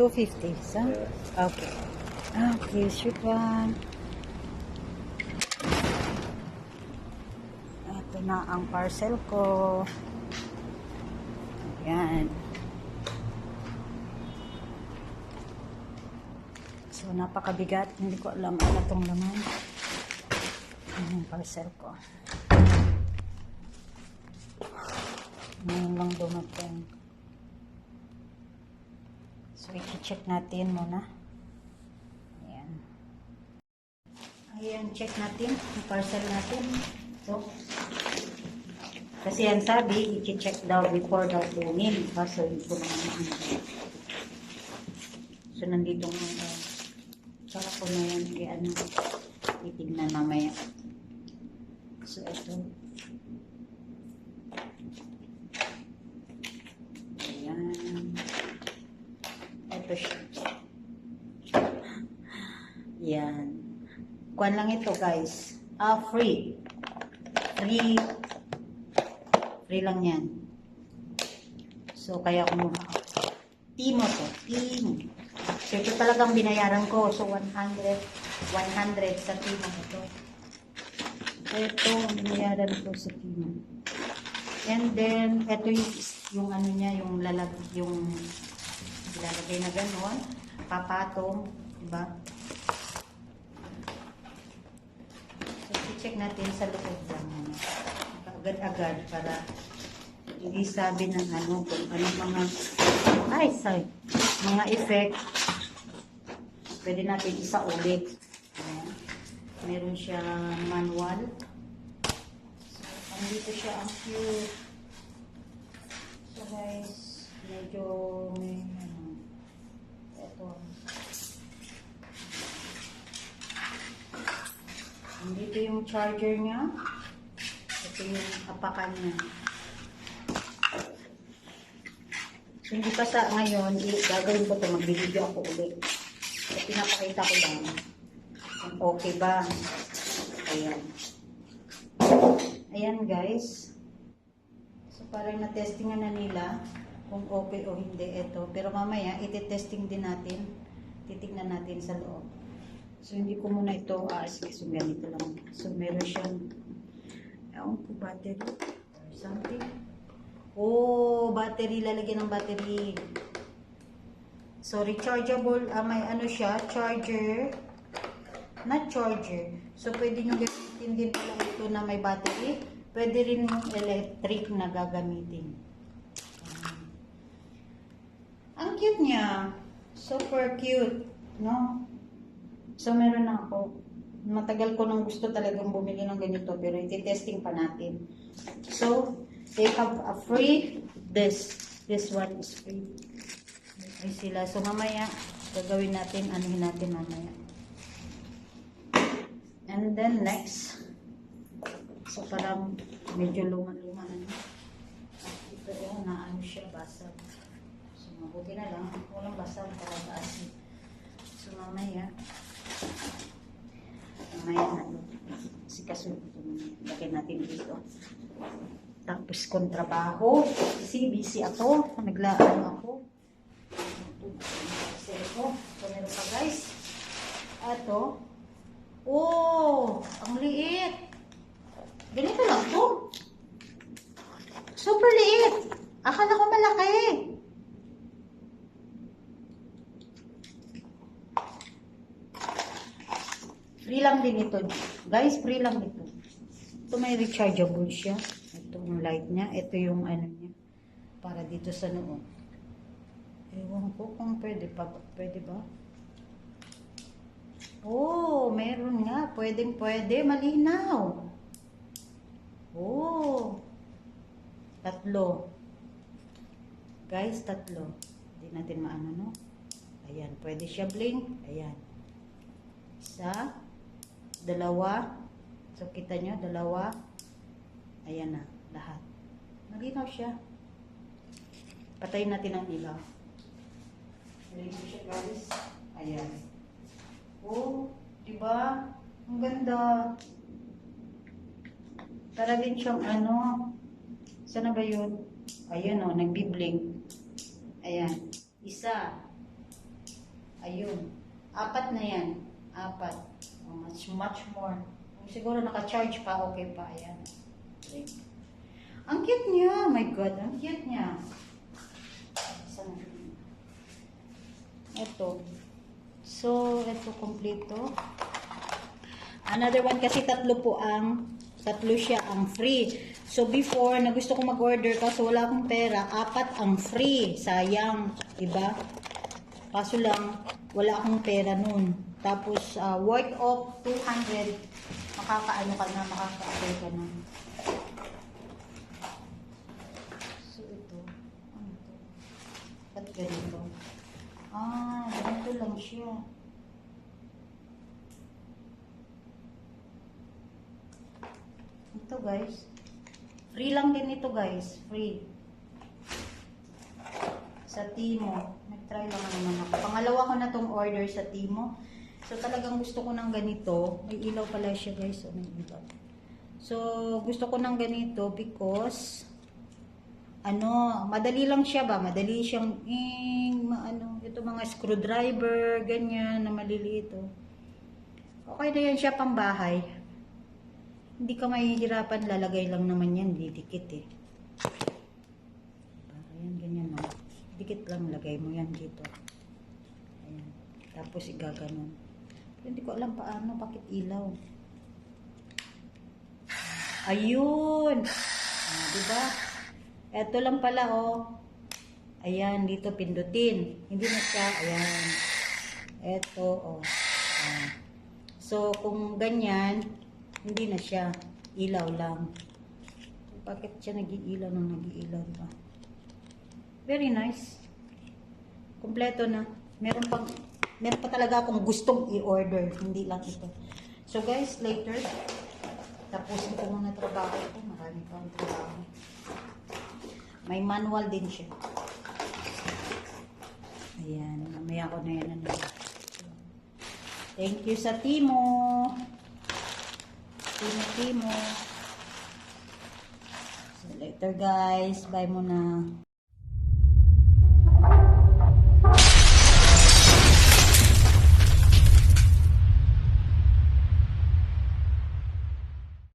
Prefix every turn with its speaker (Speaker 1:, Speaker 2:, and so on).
Speaker 1: 250. So, okay. Okay, shukran. Ito na ang parcel ko. Ayan. So, napakabigat. Hindi ko alam ano itong laman. Ayan yung parcel ko. Ngayon lang dumating. So, i-check natin muna. Ayan. Ayan, check natin yung parcel natin. So, kasi yan sabi, i-check daw before daw kunin. Kaso, hindi ko naman. So, nandito nga. Uh, Tsaka ko na yan, kaya ano, itignan mamaya. So, ito. Ayan. Ito. Yan. Kuan lang ito, guys. Ah, free. Free. Free lang yan. So, kaya kumuha ako. Timo to. Timo. So, ito talagang binayaran ko. So, 100. 100 sa Timo ito. Ito, ang binayaran ko sa Timo. And then, ito yung, yung ano niya, yung lalag, yung ilalagay na gano'n. Papatong, diba? So, check natin sa loob lang. ano, Agad-agad para hindi sabi ng ano, kung ano mga, ay, sorry, mga effect. Pwede natin isa ulit. Ayan. Meron siyang manual. So, andito siya ang cute. So guys, medyo may ano, ito. Andito yung charger niya. Ito yung apakan niya. Hindi pa sa ngayon, gagawin ko ito, magbibideo ako ulit. So, pinapakita ko lang okay ba. Ayan. Ayan guys. So parang na-testingan na nila kung okay o hindi ito. Pero mamaya, iti-testing din natin. Titignan natin sa loob. So hindi ko muna ito aasikis yung ganito lang. So meron siyang ewan ko battery or something. Oh, battery. Lalagyan ng battery. So rechargeable, ah, may ano siya, charger. Not charger. So pwede nyo gamitin din pala ito na may battery. Pwede rin yung electric na gagamitin. Ayan. Ang cute niya. Super cute. No? So, meron ako. Matagal ko nang gusto talagang bumili ng ganito pero iti-testing pa natin. So, they have a free this. This one is free. Ay sila. So, mamaya, gagawin natin, anuhin natin mamaya. And then, next. So, parang medyo luma-luma. Ito, oh, na ano siya, basag. Mabuti na lang. Walang basag talaga asin. So, mamaya, mamaya na. Si kasunod. Lagyan natin dito. Tapos, kontrabaho. Busy, busy ako. Naglaan ako. Kasi ito. So, meron pa guys. Ato. Oh, ang liit. Ganito lang to. Super liit. Akala ko malaki. Free lang din ito. Guys, free lang ito. Ito may rechargeable siya. Ito yung light niya. Ito yung ano niya. Para dito sa noo. Ewan ko kung pwede pa. Pwede ba? Oh, meron nga. Pwedeng pwede. Malinaw. Oh. Tatlo. Guys, tatlo. Hindi natin maano, no? Ayan. Pwede siya blink. Ayan. Isa. Dalawa. So, kita nyo, dalawa. Ayan na. Lahat. Malinaw siya. Patayin natin ang ilaw. Malinaw siya, guys. Ayan. Oh, di ba? Ang ganda. Para din siyang ano. Sana ba yun? Ayun oh, nagbi-blink. Ayan. Isa. Ayun. Apat na yan. Apat. Much, much more. Siguro naka-charge pa, okay pa. Ayan. Okay. Ang cute niya. My God, ang cute niya. Ito. So, ito kompleto. Another one kasi tatlo po ang tatlo siya ang free. So before na gusto ko mag-order kaso wala akong pera, apat ang free. Sayang, 'di ba? Kaso lang wala akong pera noon. Tapos ah, worth of 200 makakaano ka na, makaka-apply ka na. So ito, ano ito? Ba't ganito? Ah, ganito lang siya. Ito guys. Free lang din ito guys. Free. Sa Timo. Nag-try lang naman ako. Pangalawa ko na tong order sa Timo. So talagang gusto ko ng ganito. May ilaw pala siya guys. Oh, may ilaw. So gusto ko ng ganito because ano, madali lang siya ba? Madali siyang eh, ma, ano, ito mga screwdriver, ganyan na maliliit oh. Okay na yan siya pang bahay. Hindi ka mahihirapan, lalagay lang naman yan, didikit eh. Para yan, ganyan no. Dikit lang, lagay mo yan dito. Ayan. Tapos igaganon. Hindi ko alam paano, bakit ilaw. Ayun! Ah, diba? Eto lang pala, oh. Ayan, dito pindutin. Hindi na siya, ayan. Eto, oh. Ah. So, kung ganyan, hindi na siya. Ilaw lang. Bakit siya nag-iilaw nang nag-iilaw, diba? Very nice. Kompleto na. Meron pang, meron pa talaga akong gustong i-order. Hindi lang ito. So, guys, later, tapusin ko muna trabaho ko. Marami pa ang trabaho. May manual din siya. Ayan, mamaya ko na yan. Thank you sa Timo. Timo, Timo. So later guys, bye muna.